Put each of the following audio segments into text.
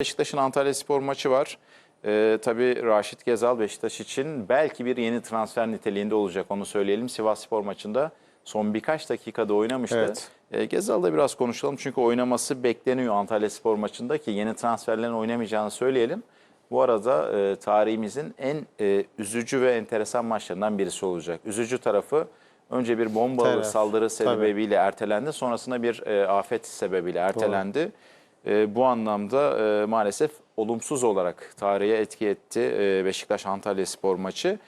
Beşiktaş'ın Antalya Spor maçı var. Ee, tabii Raşit Gezal Beşiktaş için belki bir yeni transfer niteliğinde olacak onu söyleyelim. Sivas Spor maçında son birkaç dakikada oynamıştı. Evet. Ee, Gezal'da biraz konuşalım çünkü oynaması bekleniyor Antalya Spor maçında ki yeni transferlerin oynamayacağını söyleyelim. Bu arada e, tarihimizin en e, üzücü ve enteresan maçlarından birisi olacak. Üzücü tarafı önce bir bombalı Terör. saldırı sebebiyle ertelendi. Sonrasında bir e, afet sebebiyle ertelendi. E, bu anlamda e, maalesef olumsuz olarak tarihe etki etti e, Beşiktaş-Antalya spor maçı.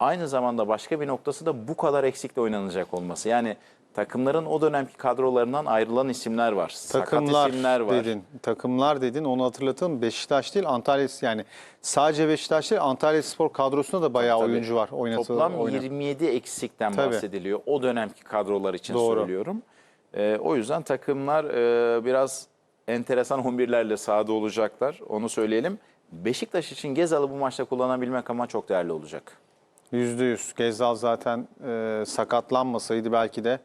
Aynı zamanda başka bir noktası da bu kadar eksikle oynanacak olması. Yani takımların o dönemki kadrolarından ayrılan isimler var. Takımlar Sakat isimler var. dedin. Takımlar dedin. Onu hatırlatalım. Beşiktaş değil Antalya yani sadece Beşiktaş değil Antalya Spor kadrosunda da bayağı Tabii. oyuncu var. Oynatılı, Toplam oyna- 27 eksikten Tabii. bahsediliyor. O dönemki kadrolar için Doğru. söylüyorum. Ee, o yüzden takımlar e, biraz enteresan 11'lerle sahada olacaklar. Onu söyleyelim. Beşiktaş için Gezal'ı bu maçta kullanabilmek ama çok değerli olacak. Yüzde yüz. Gezdal zaten e, sakatlanmasaydı belki de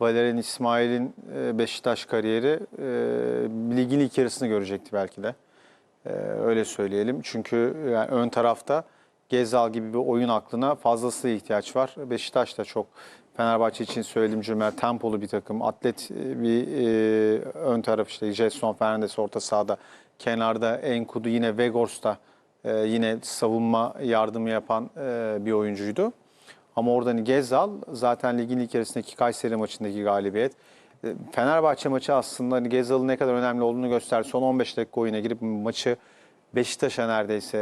Valerian İsmail'in e, Beşiktaş kariyeri e, ligin ilk yarısını görecekti belki de. E, öyle söyleyelim. Çünkü yani ön tarafta Gezdal gibi bir oyun aklına fazlasıyla ihtiyaç var. Beşiktaş da çok Fenerbahçe için söylediğim cümleler tempolu bir takım. Atlet e, bir e, ön taraf işte Jetson Fernandes orta sahada. Kenarda Enkudu yine Vegors'ta e, yine savunma yardımı yapan e, bir oyuncuydu. Ama orada hani Gezzal zaten ligin ilk yarısındaki Kayseri maçındaki galibiyet. E, Fenerbahçe maçı aslında hani Gezzal'ın ne kadar önemli olduğunu gösterdi. Son 15 dakika oyuna girip maçı Beşiktaş'a neredeyse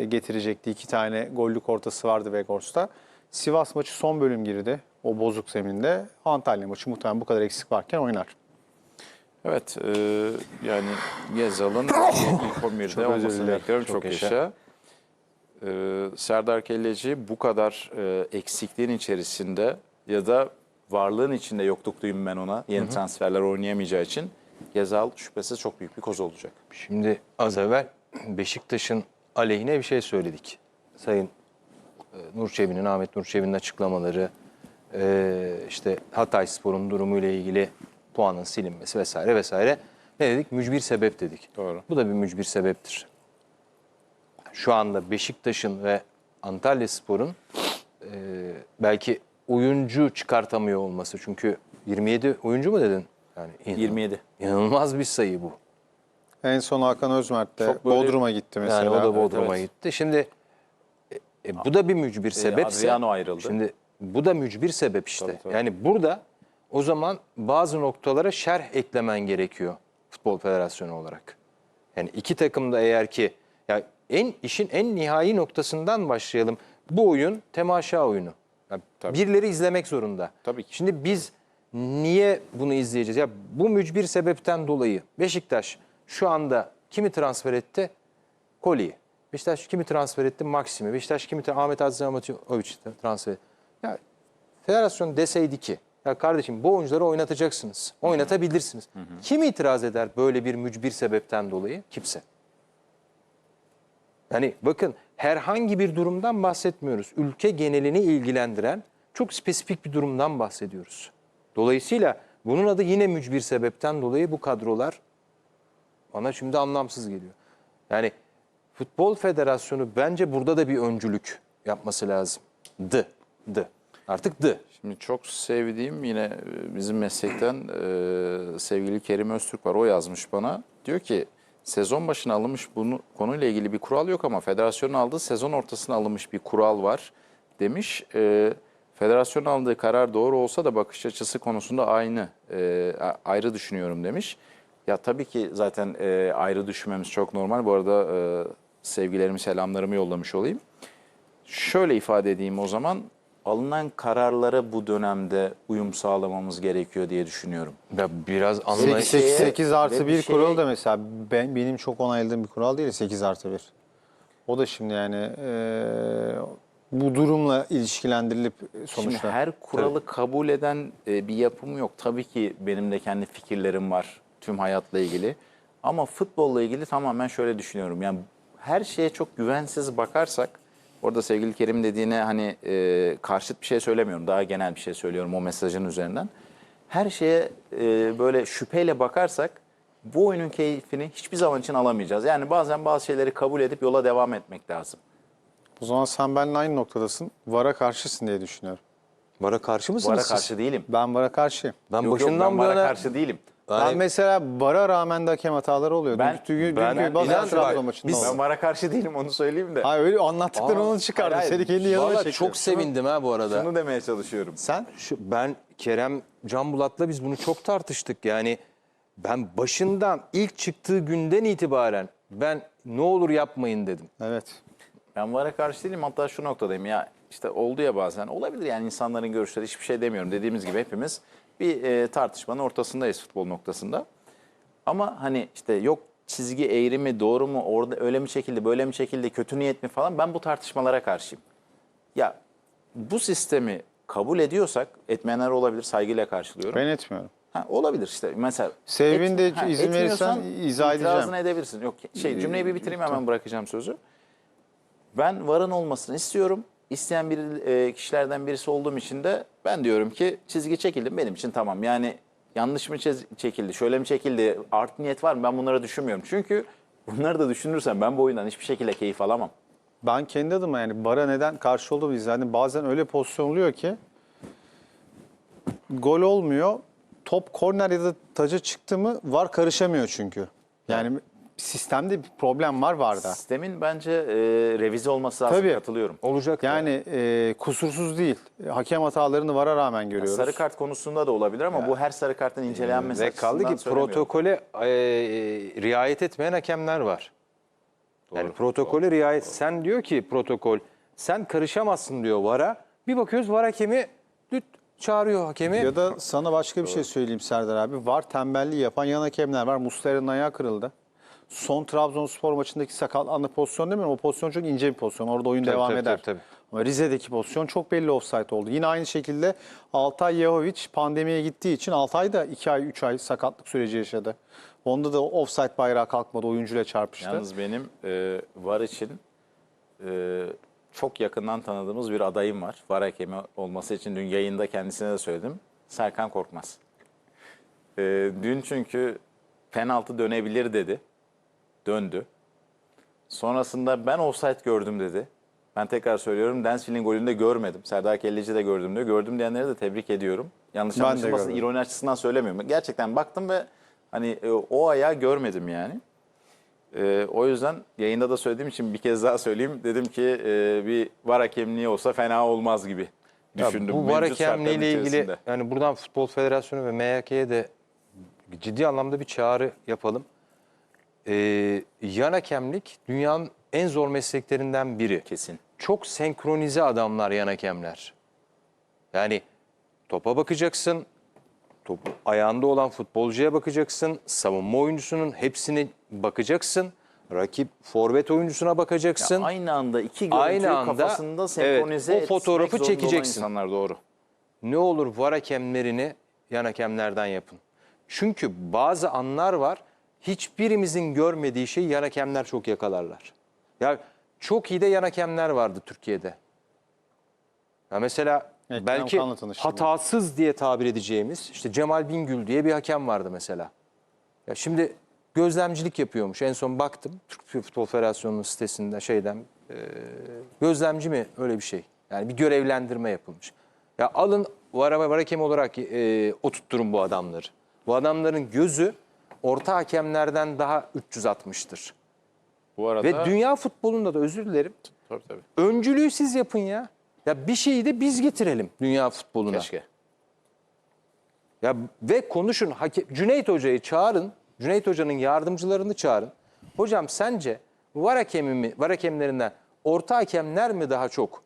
e, getirecekti. İki tane gollük ortası vardı Vegors'ta. Sivas maçı son bölüm girdi. O bozuk zeminde. Antalya maçı muhtemelen bu kadar eksik varken oynar. Evet, e, yani Gezal'ın ilk 11'de Çok özür olmasını dilerim. bekliyorum. Çok, Çok yaşa. yaşa. E, Serdar Kelleci bu kadar e, eksikliğin içerisinde ya da varlığın içinde yokluk duyayım ben ona. Yeni transferler oynayamayacağı için Gezal şüphesiz çok büyük bir koz olacak. Şimdi az evvel Beşiktaş'ın aleyhine bir şey söyledik. Sayın e, Nur Çebi'nin, Ahmet Nur Çebi'nin açıklamaları, e, işte Hatay Spor'un durumuyla ilgili puanın silinmesi vesaire vesaire. Ne dedik? Mücbir sebep dedik. Doğru. Bu da bir mücbir sebeptir. Şu anda Beşiktaş'ın ve Antalya Spor'un e, belki oyuncu çıkartamıyor olması. Çünkü 27 oyuncu mu dedin? Yani inan- 27. İnanılmaz bir sayı bu. En son Hakan Özmert de Çok böyle- Bodrum'a gitti mesela. Yani o da Bodrum'a evet. gitti. Şimdi e, e, bu da bir mücbir sebepse. Adriano ayrıldı. Şimdi bu da mücbir sebep işte. Tabii, tabii. Yani burada o zaman bazı noktalara şerh eklemen gerekiyor Futbol Federasyonu olarak. Yani iki takım da eğer ki ya en işin en nihai noktasından başlayalım. Bu oyun temaşa oyunu. Ya birileri izlemek zorunda. Tabii ki. Şimdi biz niye bunu izleyeceğiz? Ya bu mücbir sebepten dolayı Beşiktaş şu anda kimi transfer etti? Koli'yi. Beşiktaş kimi transfer etti? Maksim'i. Beşiktaş kimi Ahmet Aziz Ahmetoviç transfer etti. Federasyon deseydi ki ya kardeşim bu oyuncuları oynatacaksınız. Oynatabilirsiniz. Kim itiraz eder böyle bir mücbir sebepten dolayı? Kimse. Yani bakın herhangi bir durumdan bahsetmiyoruz. Ülke genelini ilgilendiren çok spesifik bir durumdan bahsediyoruz. Dolayısıyla bunun adı yine mücbir sebepten dolayı bu kadrolar bana şimdi anlamsız geliyor. Yani Futbol Federasyonu bence burada da bir öncülük yapması lazım. Dı. Artık dı. Şimdi çok sevdiğim yine e, bizim meslekten e, sevgili Kerim Öztürk var. O yazmış bana. Diyor ki sezon başına alınmış bunu konuyla ilgili bir kural yok ama federasyonun aldığı sezon ortasına alınmış bir kural var demiş. E, federasyonun aldığı karar doğru olsa da bakış açısı konusunda aynı e, ayrı düşünüyorum demiş. Ya tabii ki zaten e, ayrı düşünmemiz çok normal. Bu arada e, sevgilerimi selamlarımı yollamış olayım. Şöyle ifade edeyim o zaman. Alınan kararlara bu dönemde uyum sağlamamız gerekiyor diye düşünüyorum. Ya biraz 8, anlayış... şeye- 8, 8 artı ve bir 1 şeye- kuralı da mesela ben, benim çok onayladığım bir kural değil 8 artı 1. O da şimdi yani e, bu durumla ilişkilendirilip sonuçta. Şimdi her kuralı kabul eden e, bir yapım yok. Tabii ki benim de kendi fikirlerim var tüm hayatla ilgili. Ama futbolla ilgili tamamen şöyle düşünüyorum. Yani her şeye çok güvensiz bakarsak, orada sevgili Kerim dediğine hani e, karşıt bir şey söylemiyorum. Daha genel bir şey söylüyorum o mesajın üzerinden. Her şeye e, böyle şüpheyle bakarsak bu oyunun keyfini hiçbir zaman için alamayacağız. Yani bazen bazı şeyleri kabul edip yola devam etmek lazım. O zaman sen benimle aynı noktadasın. VAR'a karşısın diye düşünüyorum. Vara karşı mısınız Vara siz? karşı değilim. Ben VAR'a karşıyım. Ben Yok, yok, başından ben bu vara yana... karşı değilim. Ben Yani mesela VAR'a rağmen de hakem hataları oluyor. Ben- dünkü, ben- dünkü bazen inan- Trabzon bak, maçında biz- oldu. Ben vara karşı değilim onu söyleyeyim de. Hayır öyle anlattıklarını onu çıkardım. hayır, Seni kendi yanıma Valla çektim. çok sevindim ha bu arada. Şunu demeye çalışıyorum. Sen? Şu, ben Kerem Can Bulat'la biz bunu çok tartıştık. Yani ben başından ilk çıktığı günden itibaren ben ne olur yapmayın dedim. Evet. Ben VAR'a karşı değilim hatta şu noktadayım ya işte oldu ya bazen olabilir yani insanların görüşleri hiçbir şey demiyorum. Dediğimiz gibi hepimiz bir e, tartışmanın ortasındayız futbol noktasında. Ama hani işte yok çizgi eğri mi doğru mu orada öyle mi çekildi böyle mi çekildi kötü niyet mi falan ben bu tartışmalara karşıyım. Ya bu sistemi kabul ediyorsak etmeyenler olabilir saygıyla karşılıyorum. Ben etmiyorum. Ha, olabilir işte mesela. Sebebini de izin etmiyorsan verirsen izah edeceğim. itirazını edebilirsin. Yok şey cümleyi bir bitireyim hemen bırakacağım sözü. Ben varın olmasını istiyorum. İsteyen bir e, kişilerden birisi olduğum için de ben diyorum ki çizgi çekildim benim için tamam. Yani yanlış mı çiz- çekildi, şöyle mi çekildi, art niyet var mı ben bunları düşünmüyorum. Çünkü bunları da düşünürsem ben bu oyundan hiçbir şekilde keyif alamam. Ben kendi adıma yani bara neden karşı olduğumu izledim. Bazen öyle pozisyon oluyor ki gol olmuyor. Top korner ya da taca çıktı mı var karışamıyor çünkü. Yani sistemde bir problem var varda. Sistemin bence e, revize olması lazım Tabii. katılıyorum. Olacak. Yani e, kusursuz değil. Hakem hatalarını vara rağmen görüyoruz. Sarı kart konusunda da olabilir ama bu her sarı kartın incelenmesi Ve kaldı açısından ki söylemiyorum. protokole e, e, riayet etmeyen hakemler var. yani protokole riayet sen diyor ki protokol sen karışamazsın diyor VAR'a. Bir bakıyoruz VAR hakemi düt çağırıyor hakemi. Ya da sana başka bir şey söyleyeyim Serdar abi. Var tembelliği yapan yan hakemler var. Muslera'nın ayağı kırıldı. Son Trabzonspor maçındaki sakatlandı pozisyon değil mi? O pozisyon çok ince bir pozisyon. Orada oyun Tabii, devam tabii, eder. tabii, tabii. Ama Rize'deki pozisyon çok belli offside oldu. Yine aynı şekilde Altay Yehovic pandemiye gittiği için Altay da 2 ay 3 ay sakatlık süreci yaşadı. Onda da offside bayrağı kalkmadı. Oyuncuyla çarpıştı. Yalnız benim e, VAR için e, çok yakından tanıdığımız bir adayım var. VAR hakemi olması için dün yayında kendisine de söyledim. Serkan Korkmaz. E, dün çünkü penaltı dönebilir dedi. Döndü. Sonrasında ben offside gördüm dedi. Ben tekrar söylüyorum Densville'in golünde görmedim. Serdar Kelleci de gördüm diyor. Gördüm diyenleri de tebrik ediyorum. Yanlış anlaşılmasın ironi açısından söylemiyorum. Gerçekten baktım ve hani e, o ayağı görmedim yani. Ee, o yüzden yayında da söylediğim için bir kez daha söyleyeyim. Dedim ki e, bir var hakemliği olsa fena olmaz gibi Ya düşündüm. bu VAR mevcut hakemliği şartların ile ilgili yani buradan Futbol Federasyonu ve MHK'ye de ciddi anlamda bir çağrı yapalım. Ee, yan hakemlik dünyanın en zor mesleklerinden biri. Kesin. Çok senkronize adamlar yan hakemler. Yani topa bakacaksın, topu ayağında olan futbolcuya bakacaksın, savunma oyuncusunun hepsine bakacaksın, rakip forvet oyuncusuna bakacaksın. Ya aynı anda iki görüntüyü Aynı anda, kafasında senkronize evet, o fotoğrafı çekeceksin. insanlar doğru. ne olur var hakemlerini yan hakemlerden yapın. Çünkü bazı anlar var hiçbirimizin görmediği şeyi yan hakemler çok yakalarlar. Ya çok iyi de yan hakemler vardı Türkiye'de. Ya mesela Evet, belki hatasız diye tabir edeceğimiz işte Cemal Bingül diye bir hakem vardı mesela. Ya şimdi gözlemcilik yapıyormuş. En son baktım Türk Futbol Federasyonu'nun sitesinde şeyden e, gözlemci mi öyle bir şey. Yani bir görevlendirme yapılmış. Ya alın var, var hakem olarak e, oturtturun bu adamları. Bu adamların gözü orta hakemlerden daha 360'tır. Bu arada Ve dünya futbolunda da özür dilerim. tabii, tabii. Öncülüğü siz yapın ya. Ya bir şeyi de biz getirelim dünya futboluna. Keşke. Ya ve konuşun. Hake- Cüneyt Hoca'yı çağırın. Cüneyt Hoca'nın yardımcılarını çağırın. Hocam sence var hakemi mi, var hakemlerinden orta hakemler mi daha çok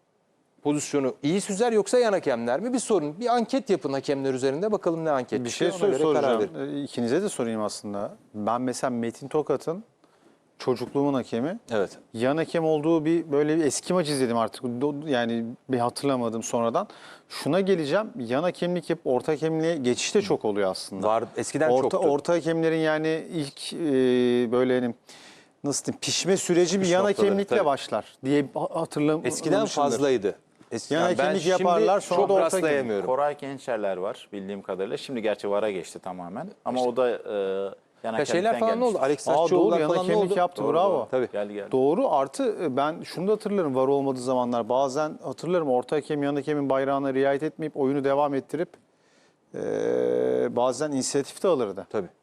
pozisyonu iyi süzer yoksa yan hakemler mi? Bir sorun. Bir anket yapın hakemler üzerinde. Bakalım ne anket Bir şey ona sor, soracağım. Ee, İkinize de sorayım aslında. Ben mesela Metin Tokat'ın çocukluğumun hakemi. Evet. Yan hakem olduğu bir böyle bir eski maç izledim artık. Yani bir hatırlamadım sonradan. Şuna geleceğim. Yan hakemlik yapıp orta hakemliğe geçiş de çok oluyor aslında. Var eskiden orta, çoktu. Orta hakemlerin yani ilk e, böyle hani nasıl diyeyim pişme süreci bir yan hakemlikle tabii. başlar diye hatırlamışımdır. Eskiden fazlaydı. Eski, Yan ben şimdi yaparlar, sonra çok da orta rastlayamıyorum. Koray Gençerler var bildiğim kadarıyla. Şimdi gerçi VAR'a geçti tamamen. Ama o da e, Yan Ya şeyler falan ne oldu? Alex yana falan ne kemik oldu? yaptı, Doğru, bravo. doğru. Tabii. Geldi geldi. Doğru artı e, ben şunu da hatırlarım var olmadığı zamanlar bazen hatırlarım orta hakem yan hakemin bayrağına riayet etmeyip oyunu devam ettirip e, bazen inisiyatif de alırdı. Tabii.